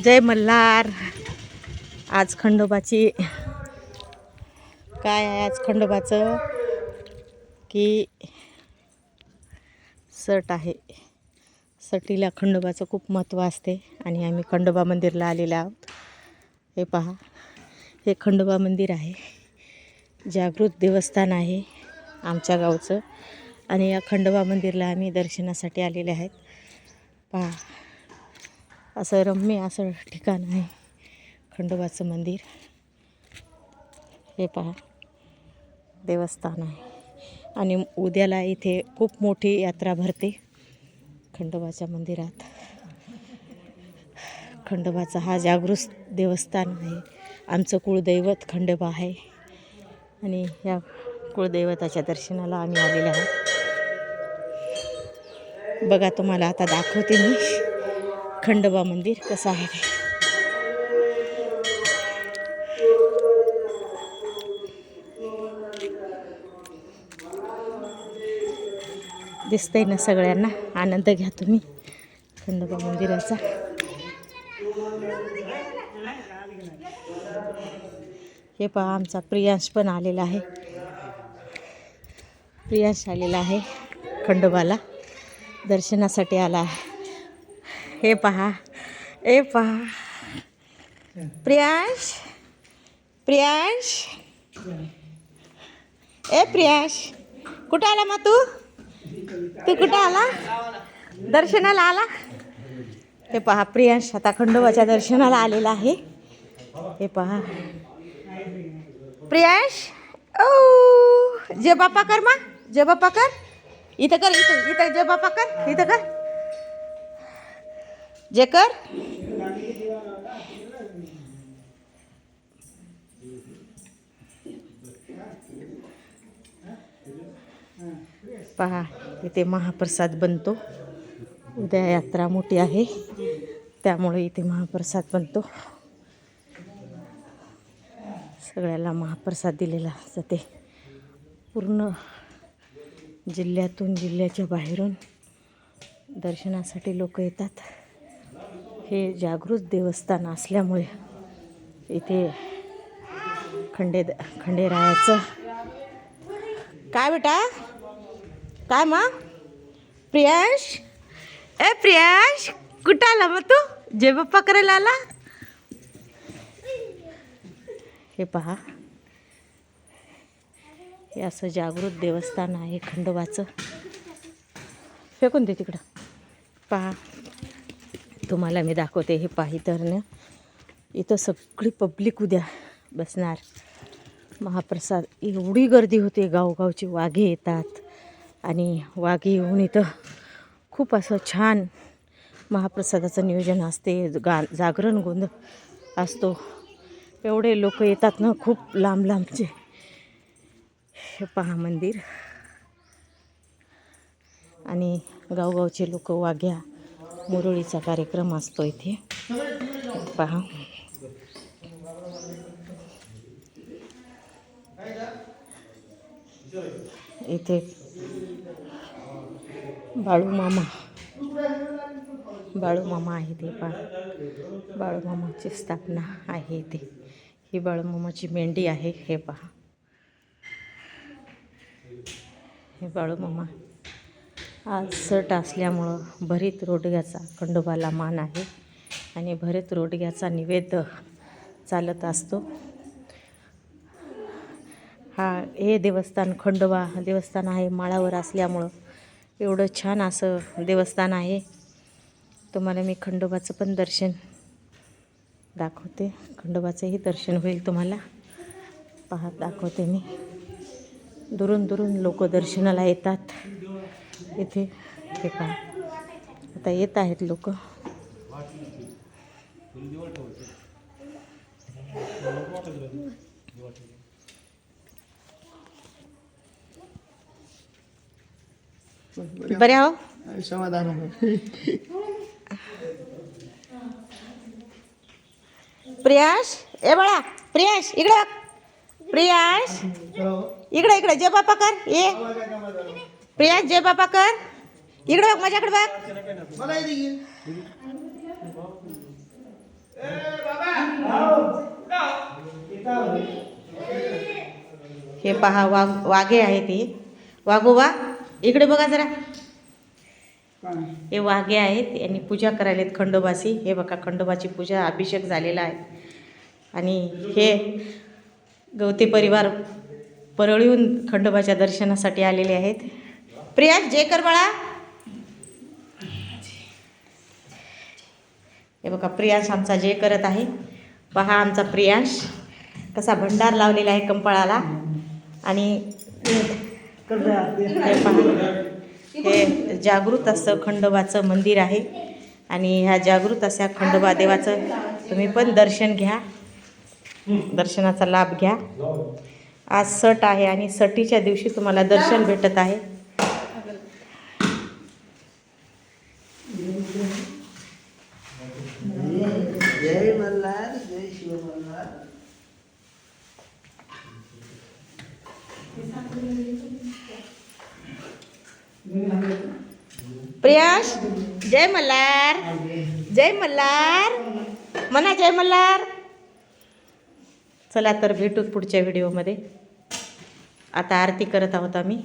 जय मल्हार. आज खंडोबाची काय आहे आज खंडोबाचं? की सट आहे. सटीला खंडोबाचं खूप महत्त्व असते आणि आम्ही खंडोबा मंदिरला आलेलो आहोत. हे पहा हे खंडोबा मंदिर आहे. जागृत देवस्थान आहे आमच्या गावचं. आणि या खंडोबा मंदिरला आम्ही दर्शनासाठी आलेले आहेत. पहा असं रम्य असं ठिकाण आहे. खंडोबाचं मंदिर. हे पहा. देवस्थान आहे. आणि उद्याला इथे खूप मोठी यात्रा भरते खंडोबाच्या मंदिरात. खंडोबाचा हा जागृत देवस्थान आहे. आमचं कुळदैवत खंडोबा आहे. आणि या कुळदैवताच्या दर्शनाला आम्ही आलेले आहोत. बघा तुम्हाला आता दाखवते मी. खंडोबा मंदिर कसं आहे ते? दिसतंय ना सगळ्यांना? आनंद घ्या तुम्ही खंडोबा मंदिराचा. हे पहा आमचा प्रियांश पण आलेला आहे. प्रियांश आलेला आहे खंडोबाला. दर्शनासाठी आला आहे. हे पहा ए पहा. प्रियांश प्रियांश. ए प्रियांश कुठं आला मग तू? तू कुठं आला? दर्शनाला आला? हे पहा प्रियांश आता खंडोबाच्या दर्शनाला आलेला आहे. हे पहा. प्रियांश ओ जे बापा कर मा जे बापा कर. इथं कर इथं इथं जे बापा कर इथं कर. जे कर पहा इथे महाप्रसाद बनतो. उद्या यात्रा मोठी आहे. त्यामुळे इथे महाप्रसाद बनतो. सगळ्याला महाप्रसाद दिलेला जाते पूर्ण जिल्ह्यातून जिल्ह्याच्या बाहेरून दर्शनासाठी लोक येतात. हे जागृत देवस्थान असल्यामुळे इथे खंडे खंडेरायाचं काय बेटा? काय मग प्रियांश? ए प्रियांश कुठं आला मग तू? जय बाप्पा करायला आला? हे पहा. हे असं जागृत देवस्थान आहे खंडोबाचं. फेकून दे तिकडं. पहा. तुम्हाला मी दाखवते हे पाही तर ना इथं सगळी पब्लिक उद्या बसणार. महाप्रसाद एवढी गर्दी होते गावगावचे वाघे येतात. आणि वाघे येऊन इथं खूप असं छान महाप्रसादाचं नियोजन असते. गा जागरण गोंधळ असतो. एवढे लोक येतात ना खूप लांब लांबचे. हे पहा मंदिर. आणि गावगावचे लोक वाघ्या मुरळीचा कार्यक्रम असतो इथे. पहा. इथे बाळूमामा बाळूमामा आहे ते पा बाळूमामाची स्थापना आहे इथे. ही बाळूमामाची मेंढी आहे हे पहा. हे बाळूमामा आज सट असल्यामुळं भरीत रोडग्याचा खंडोबाला मान आहे आणि भरीत रोडग्याचा निवेद चालत असतो. हा हे देवस्थान खंडोबा देवस्थान आहे माळावर असल्यामुळं एवढं छान असं देवस्थान आहे. तुम्हाला मी खंडोबाचं पण दर्शन दाखवते. खंडोबाचंही दर्शन होईल तुम्हाला. पाहत दाखवते मी. दुरून दुरून लोक दर्शनाला येतात. इथे. हे पहा. आता येत आहेत लोक. बरे. हो समाधान आहे. प्रियाश ए बाळा प्रियाश इकडे. प्रियाश इकडे इकडे. जय बापा कर ये. प्रिया जय बाबा कर. इकडे बघ माझ्याकडे बघ. हे पहा वाघ वाघे आहे ते. वाघोबा इकडे बघा जरा. हे वाघे आहेत यांनी पूजा करायला आहेत खंडोबाची. हे बघा खंडोबाची पूजा अभिषेक झालेला आहे. आणि हे गवती परिवार परळीहून खंडोबाच्या दर्शनासाठी आलेले आहेत. प्रियांश जे कर बाळा. हे बघा प्रियांश आमचा जय करत आहे. पहा आमचा प्रियांश. कसा भंडार लावलेला आहे कंपाळाला. आणि हे पहा. हे जागृत असं खंडोबाचं मंदिर आहे. आणि ह्या जागृत अशा खंडोबा देवाचं तुम्ही पण दर्शन घ्या. दर्शनाचा लाभ घ्या. आज सट आहे आणि सटीच्या दिवशी तुम्हाला दर्शन भेटत आहे. जय मल्हार जय शिव मल्हार. प्रियांश जय मल्हार. जय मल्हार. म्हणा जय मल्हार. चला तर भेटूत पुढच्या व्हिडिओमध्ये. आता आरती करत आहोत आम्ही.